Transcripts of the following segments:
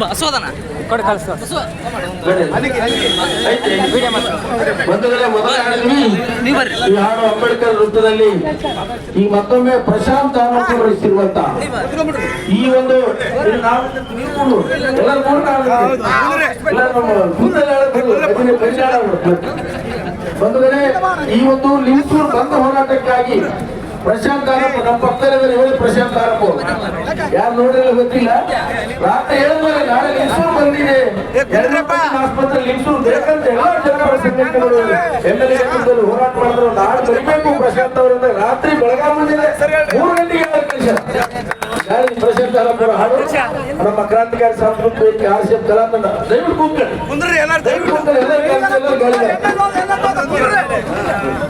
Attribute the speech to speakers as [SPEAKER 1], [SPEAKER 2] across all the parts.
[SPEAKER 1] ಬಸವದನ
[SPEAKER 2] ಕೊಡಿ ಕಳಿಸ್ತು
[SPEAKER 1] ಬಸವ
[SPEAKER 3] ಬಂಧುಗಳೇ ಮೊದಲ ಹಾಡಿದ್ವಿ
[SPEAKER 1] ನೀವು ಬರ್ರಿ.
[SPEAKER 3] ಈ ಹಾಡು ಅಂಬೇಡ್ಕರ್ ವೃತ್ತದಲ್ಲಿ ಈ ಮತ್ತೊಮ್ಮೆ ಪ್ರಶಾಂತ್ ಆನಂದ್ ವಹಿಸಿರುವಂತ ಈ ಒಂದು. ಬಂಧುಗಳೇ ಈ ಒಂದು ಲಿಂಗಸೂರು ಬಂದ ಹೋರಾಟಕ್ಕಾಗಿ ಪ್ರಶಾಂತ್ ಆರಪ್ಪ ನಮ್ಮ ಪಕ್ಕದಲ್ಲಿ ಹೇಳಿ ಪ್ರಶಾಂತ್ ಆರಪ್ಪ ಯಾರು ನೋಡಿಲ್ಲ ಗೊತ್ತಿಲ್ಲ? ರಾತ್ರಿ ಹೇಳಿದ್ಮೇಲೆ ನಾಳೆ ಲಿಂಗಸೂರು ಬಂದಿದೆ. ಆಸ್ಪತ್ರೆ ಲಿಂಗಸೂರು ಬೇಕಂತ. ಎಲ್ಲ ಜನಪರ ಸಂಘಟನೆಗಳು ಎಂ ಎಲ್ ಎ ಹೋರಾಟ ಮಾಡಿದ್ರು. ನಾಳೆ ಬರಬೇಕು ಪ್ರಶಾಂತ್ ಅವರಿಂದ ರಾತ್ರಿ ಬೆಳಗಾವಿ ಬಂದಿದೆ. ಮೂರು ಗಂಟೆಗೆ. ಪ್ರಶಾಂತ್ ಹಾಡು? ನಮ್ಮ ಕ್ರಾಂತಿಕಾರಿ ಸಾಂಸ್ಕೃತಿಕ ವೇದಿಕೆ ಆರ್ ಸಿ ಎಫ್ ಕಲಾತಂಡ. ದಯವಿಟ್ಟು ಕೂತ್ಕೊಳ್ಳಿ.
[SPEAKER 4] ಕೂತ್ಕೊಳ್ಳಿ.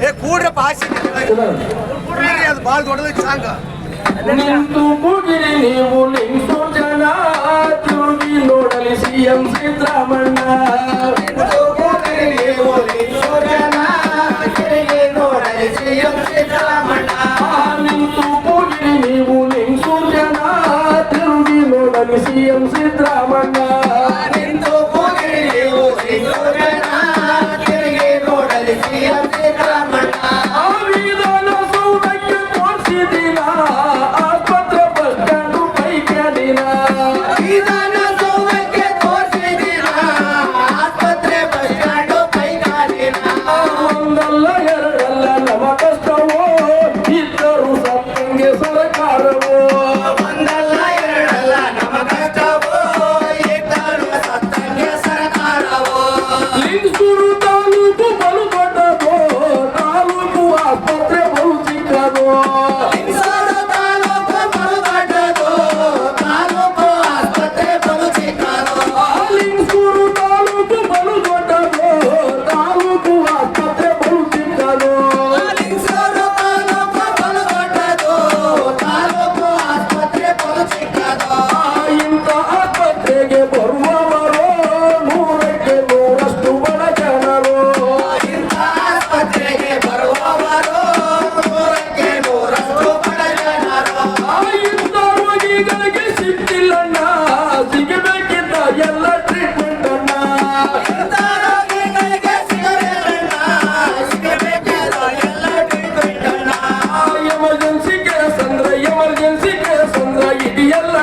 [SPEAKER 4] ಎಲ್ಲರೂ
[SPEAKER 3] ಕೂಡ್ರಪ್ಪ ಆಸೆ ಅದು ಭಾಳ ದೊಡ್ಡದೈತಿ ಸಾಂಗ್.
[SPEAKER 4] ನಿಂತು ಮುಗಿರಿ ನೀವು ನಿಂತು ಜನ ತಿರುಗಿ ನೋಡಲಿ ಸಿಎಂ ಸಿದ್ದರಾಮಣ್ಣ.
[SPEAKER 3] ನೀವು ನಿಂತು ಜನ ತಿರುಗಿ ನೋಡಲಿ ಸಿಎಂ ಸಿದ್ದರಾಮಣ್ಣ. ನಿಂತು ಮುಗಿರಿ ನೀವು ನಿಂತು ಜನ ತಿರುಗಿ ನೋಡಲಿ ಸಿಎಂ ಸಿದ್ದರಾಮಣ್ಣ. ನಿಂತು ಮುಗಿರಿ ನೀವು ನಿಂತು ಜನ ತಿರುಗಿ ನೋಡಲಿ ಸಿಎಂ ಎಲ್ಲ